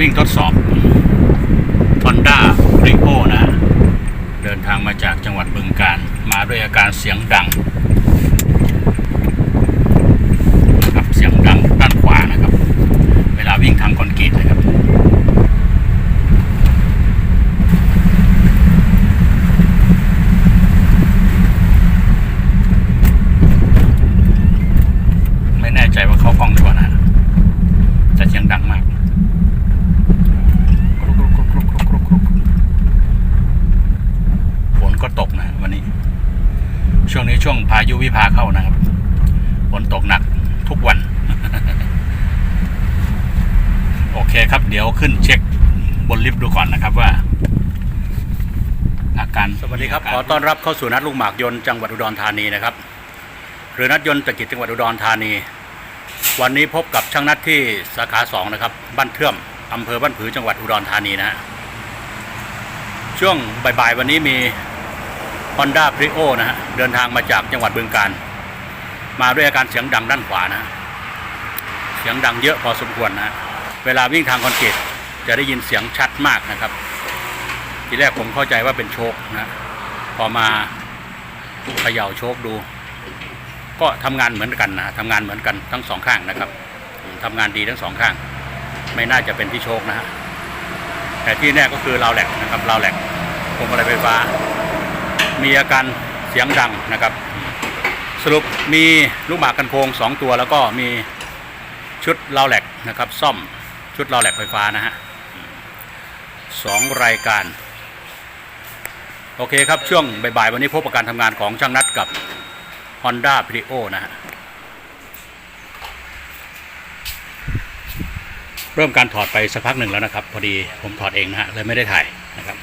วิ่งทดสอบ Honda r i o นะ เดินทางมาจากจังหวัดบึงการ มาด้วยอาการเสียงดังครับเสียงดังด้านขวานะครับ เวลาวิ่งทางคอนกรีตนะครับ ไม่แน่ใจว่าเข้ากล้องหรือเปล่านะ แต่เสียงดังมาก ฝนก็ตกนะวันนี้ ช่วงนี้ช่วงพายุวิภาเข้านะครับ ฝนตกหนักทุกวัน โอเคครับ เดี๋ยวขึ้นเช็คบนลิฟต์ดูก่อนนะครับว่า อา การสวัสดีครับ ขอต้อนรับเข้าสู่นัดลูกหมากยนต์จังหวัดอุดรธานีนะครับ หรือนัดยนต์ตะกิจจังหวัดอุดรธานี วันนี้พบกับช่างนัดที่สาขาสองนะครับ บ้านเทื่อมอำเภอบ้านผือจังหวัดอุดรธานีนะฮะช่วงบ่ายๆวันนี้มี Honda p r i o นะฮะเดินทางมาจากจังหวัดบึงกาฬมาด้วยอาการเสียงดังด้านขวานะฮะเสียงดังเยอะพอสมควรนะฮะเวลาวิ่งทางคอนกรีตจะได้ยินเสียงชัดมากนะครับ ทีแรกผมเข้าใจว่าเป็นโชคนะพอมาเขย่าโชคดู ก็ทำงานเหมือนกันนะทำงานเหมือนกันทั้งสองข้างนะครับทำงานดีทั้งสองข้าง ไม่น่าจะเป็นที่โชคนะฮะแต่ที่แน่ก็คือราวแหลกนะครับราวแหลกพวงมาลัยไฟฟ้า มีอาการเสียงดังนะครับ สรุปมีลูกหมากกันโคงสองตัว แล้วก็มีชุดราวแหลกนะครับ ซ่อมชุดราวแหลกไฟฟ้านะฮะสองรายการ โอเคครับ ช่วงบ่ายๆวันนี้พบกับการทำงานของช่างนัดกับ Honda p r i o นะฮะเริ่มการถอดไปสักพักหนึ่งแล้วนะครับ พอดีผมถอดเองนะฮะเลยไม่ได้ถ่ายนะครับ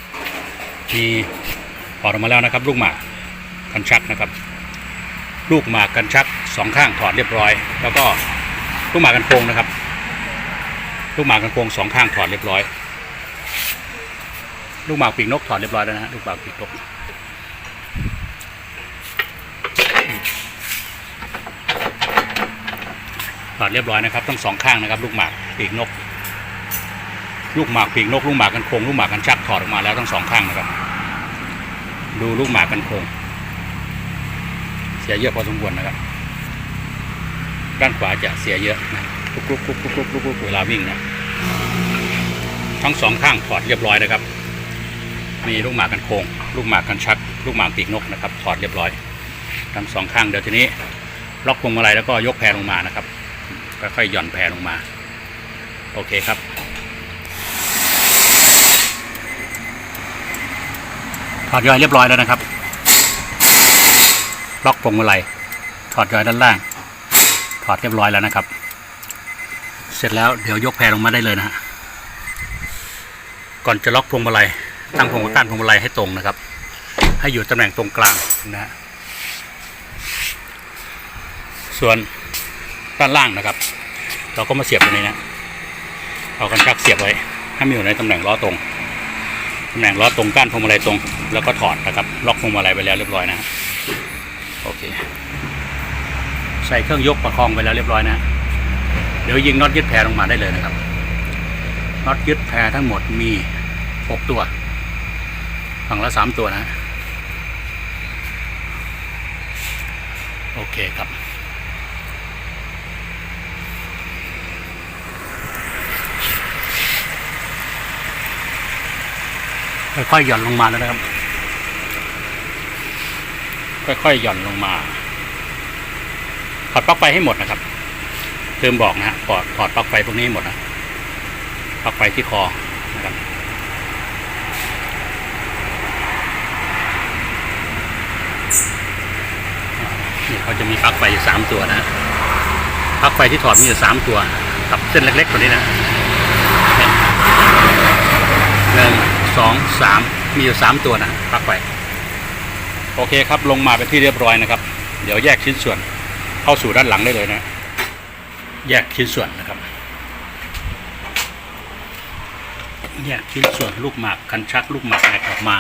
มีถอดออกมาแล้วนะครับ ลูกหมากกันชักนะครับ ลูกหมากกันชักสองข้างถอดเรียบร้อย แล้วก็ลูกหมากกันโคงนะครับ ลูกหมากกันโคงสองข้างถอดเรียบร้อย ลูกหมากปีกนกถอดเรียบร้อยแล้วนะฮะลูกหมากปีกนกถอดเรียบร้อยนะครับทั้งสองข้างนะครับ ลูกหมากปีกนก ลูกหมากปีกนก ลูกหมากกันโคงลูกหมากกันชักถอดออกมาแล้วทั้งสองข้างนะครับ ดูลูกหมากกันโคงเสียเยอะพอสมควรนะครับ ด้านขวาจะเสียเยอะนะกลุกลุกลุกลุกลุกลุกเวลาวิ่งนะทั้งสองข้างถอดเรียบร้อยนะครับ มีลูกหมากกันโคงลูกหมากกันชัก ลูกหมากปีกนกนะครับถอดเรียบร้อย ทั้งสองข้างเดี๋ยวทีนี้ล็อกพวงมาลัยแล้วก็ยกแพรลงมานะครับค่อยๆหย่อนแพรลงมา โอเคครับถอดยอยเรียบร้อยแล้วนะครับ ล็อกพวงมาลัยถอดยอยด้านล่าง ถอดเรียบร้อยแล้วนะครับ เสร็จแล้วเดี๋ยวยกแพรลงมาได้เลยนะฮะก่อนจะล็อกพวงมาลัย ตั้งพวงก้านพวงมาลัยให้ตรงนะครับ ให้อยู่ตำแหน่งตรงกลางนะฮะส่วนด้านล่างนะครับ เราก็มาเสียบตรงนี้นะเอากันชักเสียบไว้ให้มันอยู่ในตำแหน่งล้อตรงตำแหน่งล้อตรงก้านพวงมาลัยตรง แล้วก็ถอดนะครับ ล็อกพวงมาลัยไปแล้วเรียบร้อยนะโอเค ใส่เครื่องยกประคองไปแล้วเรียบร้อยนะเดี๋ยวยิงน็อตยึดแพรลงมาได้เลยนะครับน็อตยึดแพรทั้งหมดมีหกตัว ฝั่งละสามตัวนะ โอเคครับค่อยๆหย่อนลงมาแล้วนะครับ ค่อยๆหย่อนลงมาถอดปลั๊กไฟให้หมดนะครับเติมบอกนะฮะถอดถอดปลั๊กไฟพวกนี้ให้หมดนะปลั๊กไฟที่คอนะครับ นี่ เขาจะมีปลั๊กไฟอยู่สามตัวนะปลั๊กไฟที่ถอดมีอยู่สามตัวกับเส้นเล็กๆตัวนี้นะหนึ่งสองสามมีอยู่สามตัวนะปลั๊กไฟโอเคครับลงมาเป็นที่เรียบร้อยนะครับ เดี๋ยวแยกชิ้นส่วนเข้าสู่ด้านหลังได้เลยนะ แยกชิ้นส่วนนะครับแยกชิ้นส่วนลูกหมากคันชักลูกหมากแอกออกมา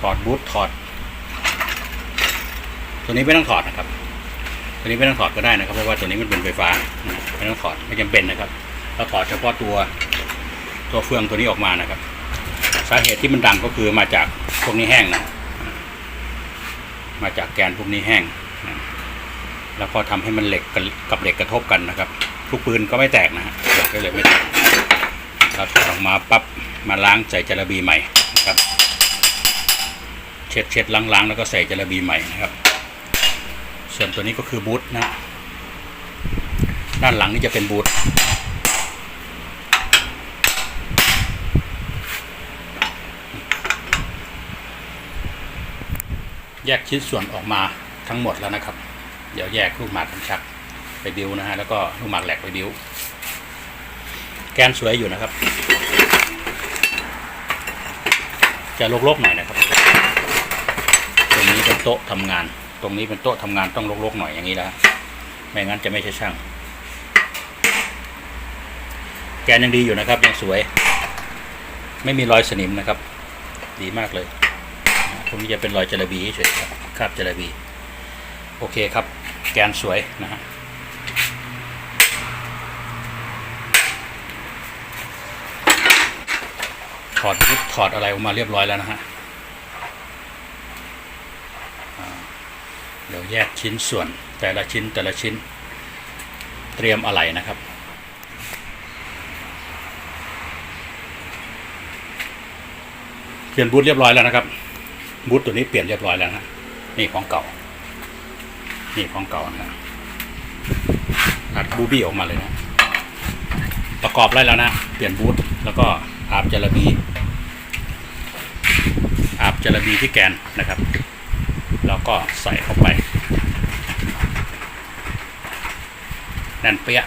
ถอดบูทถอด ตัวนี้ไม่ต้องถอดนะครับ ตัวนี้ไม่ต้องถอดก็ได้นะครับ เพราะว่าตัวนี้มันเป็นไฟฟ้าไม่ต้องถอดไม่จำเป็นนะครับเราถอดเฉพาะตัวตัวเฟืองตัวนี้ออกมานะครับ สาเหตุที่มันดังก็คือมาจากพวกนี้แห้งนะมาจากแกนพวกนี้แห้ง แล้วพอทำให้มันเหล็กกับเหล็กกระทบกันนะครับลูกปืนก็ไม่แตกนะฮะก็เลยไม่แตกเราถอดออกมาปั๊บมาล้างใส่จระบีใหม่นะครับ ช็ดเช็ดล้างล้างแล้วก็ใส่จระบีใหม่นะครับ ส่วนตัวนี้ก็คือบูทนะ ด้านหลังนี่จะเป็นบูทแยกชิ้นส่วนออกมาทั้งหมดแล้วนะครับ เดี๋ยวแยกลูกหมากกันชักไปบิวนะฮะแล้วก็ลูกหมากแหลกไปบิวแกนสวยอยู่นะครับ จะลกๆหน่อยนะครับ รงนี้เป็นโต๊ะทำงาน ตรงนี้เป็นโต๊ะทำงานต้องลกๆหน่อยอย่างนี้แล้วไม่งั้นจะไม่ใช่ช่าง แกนยังดีอยู่นะครับ ยังสวย ไม่มีรอยสนิมนะครับ ดีมากเลยตรงนี้จะเป็นรอยจระบีเฉยครับคราบจระบี โอเคครับ แกนสวยนะฮะถอดยึดถอดอะไรออกมาเรียบร้อยแล้วนะฮะ เดี๋ยวแยกชิ้นส่วนแต่ละชิ้นแต่ละชิ้น เตรียมอะไหล่นะครับเปลี่ยนบูทเรียบร้อยแล้วนะครับบูทตัวนี้เปลี่ยนเรียบร้อยแล้วนะนี่ของเก่า นี่ของเก่านะฮะตัดบูบี้ออกมาเลยนะประกอบได้แล้วนะ เปลี่ยนบูทแล้วก็อาบจระบีอาบจระบีที่แกนนะครับ แล้วก็ใส่เข้าไปแน่นเปี้ย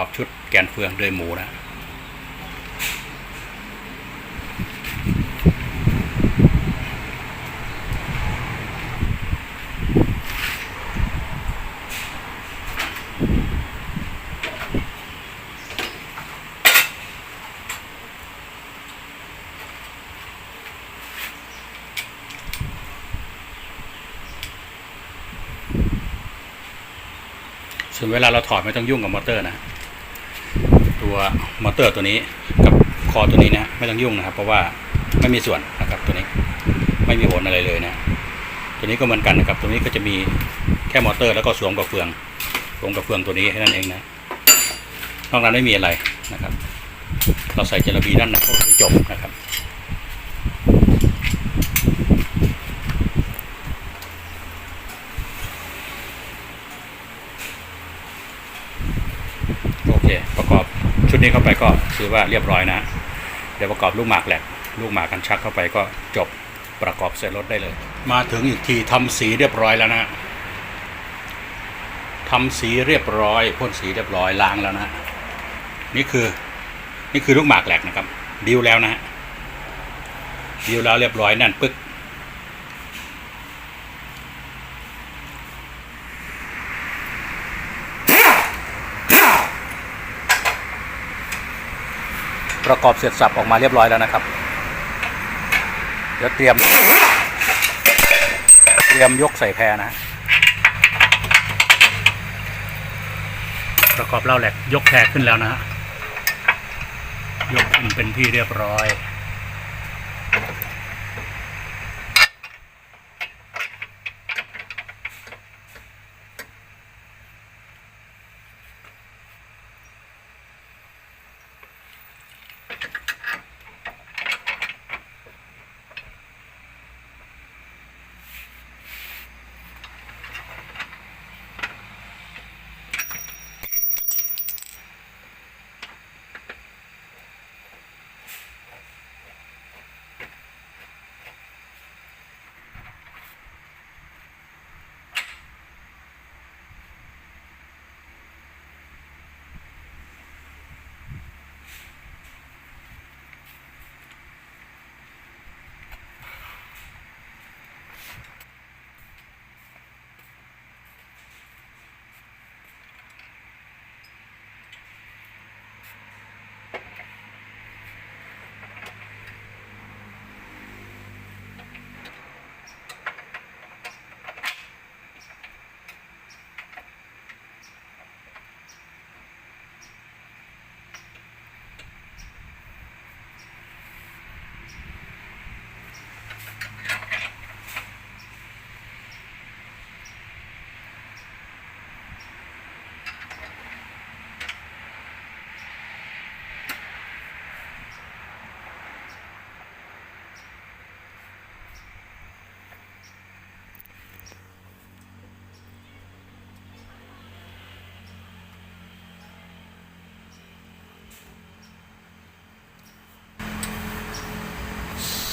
อบชุดแกนเฟืองด้วยหมูนะส่วนเวลาเราถอดไม่ต้องยุ่งกับมอเตอร์นะ ตัวมอเตอร์ตัวนี้กับคอตัวนี้นะไม่ต้องยุ่งนะครับ เพราะว่าไม่มีส่วนนะครับตัวนี้ไม่มีผลอะไรเลยนะ ตัวนี้ก็เหมือนกันนะครับ ตัวนี้ก็จะมีแค่มอเตอร์แล้วก็สวมกับเฟืองสวมกับเฟืองตัวนี้แค่นั้นเองนะนอกนั้นไม่มีอะไรนะครับ เราใส่เจลบีด้านในก็คือจบนะครับโอเคประกอบ ชุดนี้เข้าไปก็คือว่าเรียบร้อยนะเดี๋ยวประกอบลูกหมากแหลกลูกหมากกันชักเข้าไปก็จบประกอบใส่รถได้เลย มาถึงอีกทีทำสีเรียบร้อยแล้วนะทำสีเรียบร้อยพ่นสีเรียบร้อยล้างแล้วนะนี่คือนี่คือลูกหมากแหลกนะครับ ดิวแล้วนะฮะดิวแล้วเรียบร้อยแน่นปึ๊ก ประกอบเสร็จสับออกมาเรียบร้อยแล้วนะครับ เดี๋ยวเตรียม เตรียมยกใส่แพรนะ ประกอบเล่าแหลกยกแพรขึ้นแล้วนะฮะยกขึ้นเป็นที่เรียบร้อย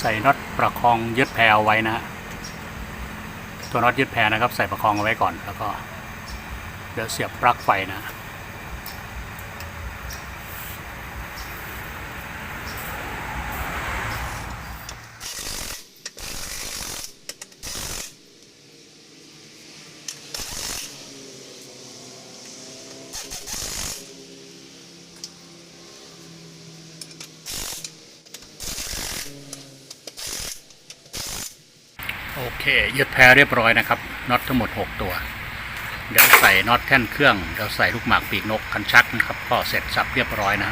ส่น็อตประคองยึดแพรเอาไว้นะฮะตัวน็อตยึดแพรนะครับ ใส่ประคองเอาไว้ก่อนแล้วก็เดี๋ยวเสียบปลั๊กไฟนะ เคยึดแพรเรียบร้อยนะครับน็อตทั้งหมด 6 ตัว เดี๋ยวใส่น็อตแท่นเครื่องเดี๋ยวใส่ลูกหมากปีกนกคันชักนะครับก็เสร็จสับเรียบร้อยนะ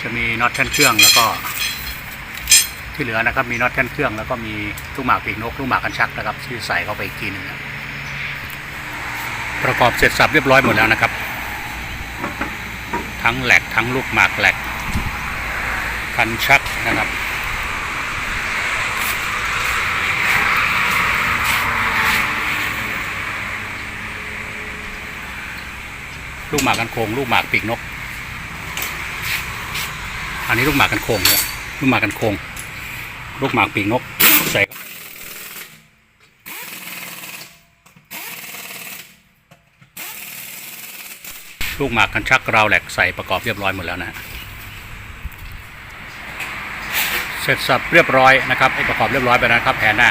จะมีน็อตแท่นเครื่องแล้วก็ ที่เหลือนะครับมีน็อตแท่นเครื่องแล้วก็มีลูกหมากปีกนกลูกหมากคันชักนะครับที่ใส่เข้าไปอีกทีหนึงนะประกอบเสร็จสับเรียบร้อยหมดแล้วนะครับ ทั้งแหลกทั้งลูกหมากแหลก คันชักนะครับลูกหมากกันโคงลูกหมากปีกนก อันนี้ลูกหมากกันโคงเนี่ยลูกหมากกันโคงลูกหมากปีกนกใส่ลูกหมากกันชักราวแหลกใส่ประกอบเรียบร้อยหมดแล้วนะ เสร็จสับเรียบร้อยนะครับไอ้ประกอบเรียบร้อยไปนะครับแผนหน้า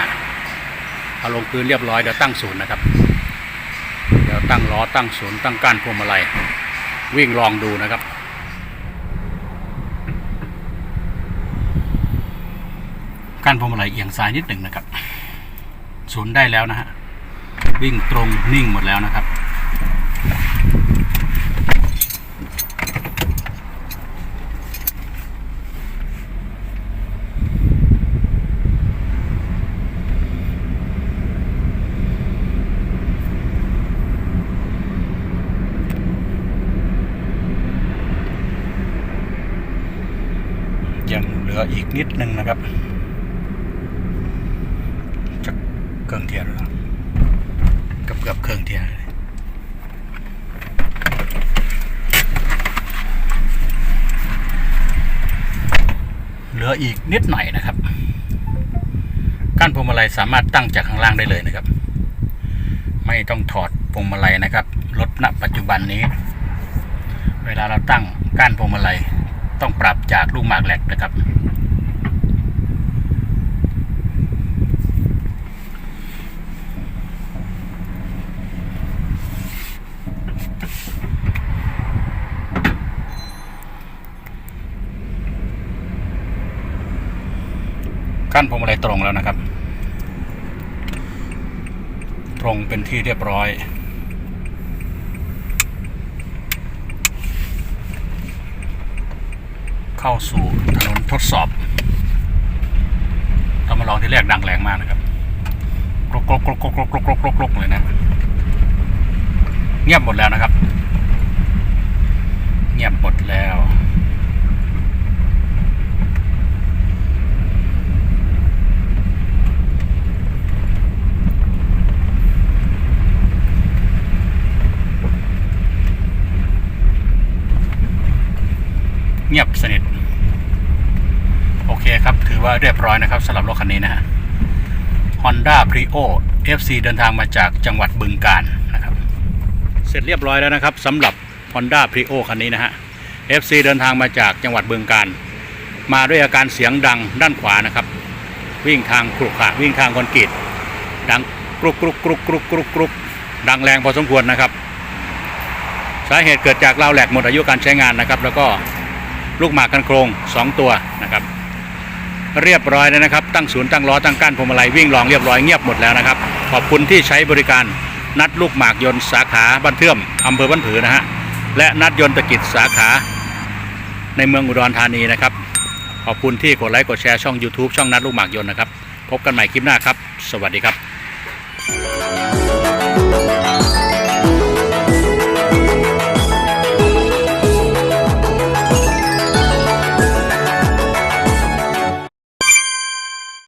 เอาลงพื้นเรียบร้อยเดี๋ยวตั้งศูนย์นะครับ เดี๋ยวตั้งล้อตั้งศูนย์ตั้งก้านพวงมาลัยวิ่งลองดูนะครับก้านพวงมาลัยเอียงซ้ายนิดหนึ่งนะครับศูนย์ได้แล้วนะฮะวิ่งตรงนิ่งหมดแล้วนะครับ ลืออีกนิดนึงนะครับ จะเครื่องเทียนแล้วเกับเกือบเครื่องเทียนเลยเหลืออีกนิดหน่อยนะครับก้านพวงมาลัยสามารถตั้งจากข้างล่างได้เลยนะครับ ไม่ต้องถอดพวงมาลัยนะครับรถณปัจจุบันนี้ เวลาเราตั้งก้านพวงมาลัยต้องปรับจากลูกหมากแหลกนะครับ กั้นพวงมาลัยตรงแล้วนะครับ ตรงเป็นที่เรียบร้อยเข้าสู่ถนนทดสอบเรามาลองที่แรกดังแรงมากนะครับกรกกรกกรกกรกกรกกรกกรกกรกเลยนะ เงียบหมดแล้วนะครับ เงียบหมดแล้ว เงียบสนิท โอเคครับ ถือว่าเรียบร้อยนะครับสำหรับรถคันนี้นะฮะ Honda Prio FC เดินทางมาจากจังหวัดบึงกาฬนะครับ เสร็จเรียบร้อยแล้วนะครับสำหรับ Honda Prio คันนี้นะฮะ FC เดินทางมาจากจังหวัดบึงกาฬมาด้วยอาการเสียงดังด้านขวานะครับ วิ่งทางกรุขระวิ่งทางคอนกรีตดังกรุกกรุกกรุกกรุกกรุกกรุกดังแรงพอสมควรนะครับ สาเหตุเกิดจากราวแหลกหมดอายุการใช้งานนะครับ แล้วก็ ลูกหมากกันโครง 2 ตัวนะครับ เรียบร้อยแล้วนะครับ ตั้งศูนย์ตั้งล้อตั้งก้านพวงมาลัยวิ่งลองเรียบร้อยเงียบหมดแล้วนะครับ ขอบคุณที่ใช้บริการนัดลูกหมากยนต์สาขาบ้านเทื่อมอำเภอบ้านผือนะฮะและนัดยนต์ตะกิจสาขา ในเมืองอุดรธานีนะครับ ขอบคุณที่กดไลค์กดแชร์ช่อง YouTube ช่องนัดลูกหมากยนต์นะครับ พบกันใหม่คลิปหน้าครับ สวัสดีครับ